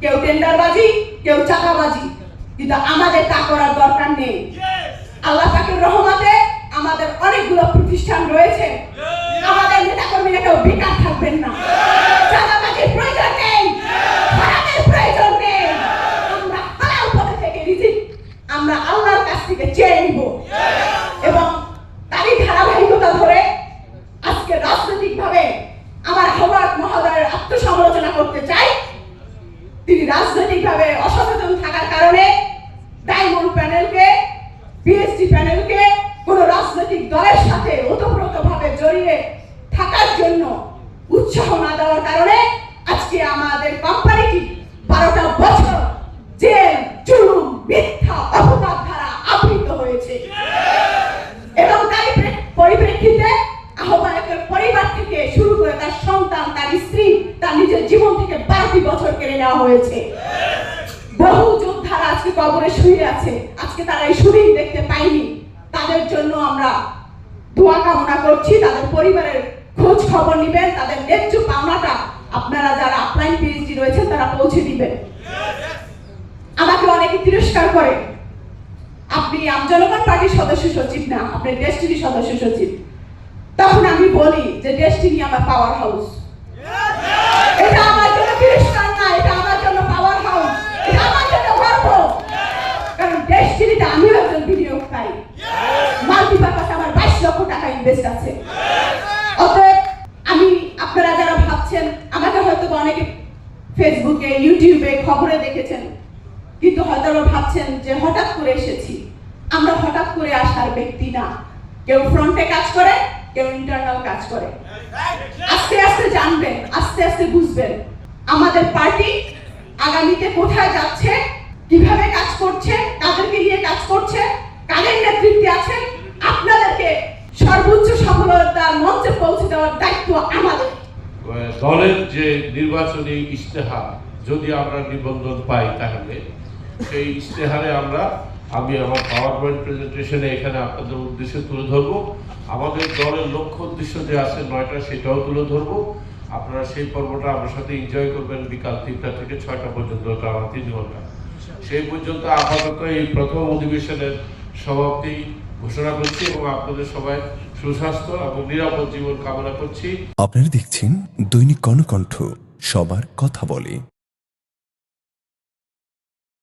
কেউ টেন্ডারবাজি কেউ চাঁদাবাজি। কিন্তু আমাদের তা করার দরকার নেই। আল্লাহ পাকের রহমতে আমাদের অনেকগুলো প্রতিষ্ঠান রয়েছে। আমাদের নেতা কর্মীরা কেউ বেকার থাকবেন না। চাঁদাবাজির প্রয়োজন নেই। হারামের প্রয়োজন নেই। আমরা হারাম পথে থেকে রিজিক আমরা আল্লাহর কাছ থেকে চেয়ে রাজনৈতিকভাবে অসচেতন থাকার কারণে ডায়মন্ড প্যানেলকে পিএসডি প্যানেলকে কোনো রাজনৈতিক দলের সাথে ওতপ্রোতভাবে জড়িয়ে থাকার জন্য উৎসাহ না দেওয়ার কারণে থেকে শুরু করে তার সন্তান, তার স্ত্রী, তার নিজের জীবন থেকে বারোটি বছর কেড়ে নেওয়া হয়েছে। বহু যোদ্ধারা আজকে কবরে শুয়ে আছে। আজকে তারা এই শরীর দেখতে পাইনি তাদের জন্য আমরা দোয়া কামনা করছি। তাদের পরিবারের খোঁজ খবর নিবেন। তাদের ন্যায্য পাওনাটা আপনারা যারা আপলাইন পিএইচডি রয়েছেন, তারা পৌঁছে দিবেন। আমাকে অনেকে তিরস্কার করে। আপনি আমজনগণ পার্টির সদস্য সচিব না, আপনি ডেস্টিনি সদস্য সচিব। তখন আমি বলি যে ডেস্টিনি আমার পাওয়ার হাউস এটা আমার জন্য তিরস্কার না, এটা আমার জন্য পাওয়ার হাউস এটা আমার জন্য গর্ব। কারণ ডেস্টিনিতে একজন বিনিয়োগকারী। আমার বাইশ লক্ষ টাকা ইনভেস্ট আছে। অতএব আমি, আপনারা যারা ভাবছেন, আমাকে হয়তো অনেকে ফেসবুকে ইউটিউবে খবরে দেখেছেন, কিন্তু হয়তো ভাবছেন যে হঠাৎ করে এসেছি। আমরা হঠাৎ করে আসার ব্যক্তি না। কেউ ফ্রন্টে কাজ করে কেউ ইন্টারনাল কাজ করে। আস্তে আস্তে জানবেন, আস্তে আস্তে বুঝবেন। আমাদের পার্টি আগামীতে কোথায় যাচ্ছে, কীভাবে কাজ করছে, কাদেরকে নিয়ে কাজ করছে, কাদের নেতৃত্বে আছেন আপনাদেরকে সর্বোচ্চ সফলতার মঞ্চে পৌঁছে দেওয়ার দায়িত্ব আমাদের। দলের যে নির্বাচনী ইশতেহার, যদি আমরা নিবন্ধন পাই তাহলে, সেই ইশতেহারে আমরা আমি আমার পাওয়ার পয়েন্ট প্রেজেন্টেশনে এখানে আপনাদের উদ্দেশ্যে তুলে ধরবো। আমাদের দলের লক্ষ্য উদ্দেশ্য যে আছে নয়টা, সেটাও তুলে ধরবো। আপনারা সেই পর্বটা আমার সাথে এনজয় করবেন বিকাল তিনটা থেকে ছয়টা পর্যন্ত আমার তিন ঘণ্টা। সেই পর্যন্ত আপাতত এই প্রথম অধিবেশনের সমাপ্তি ঘোষণা করছি এবং আপনাদের সবাই সুস্বাস্থ্য এবং নিরাপদ জীবন কামনা করছি। আপনারা দেখছেন দৈনিক কর্ণকণ্ঠ, সবার কথা বলে।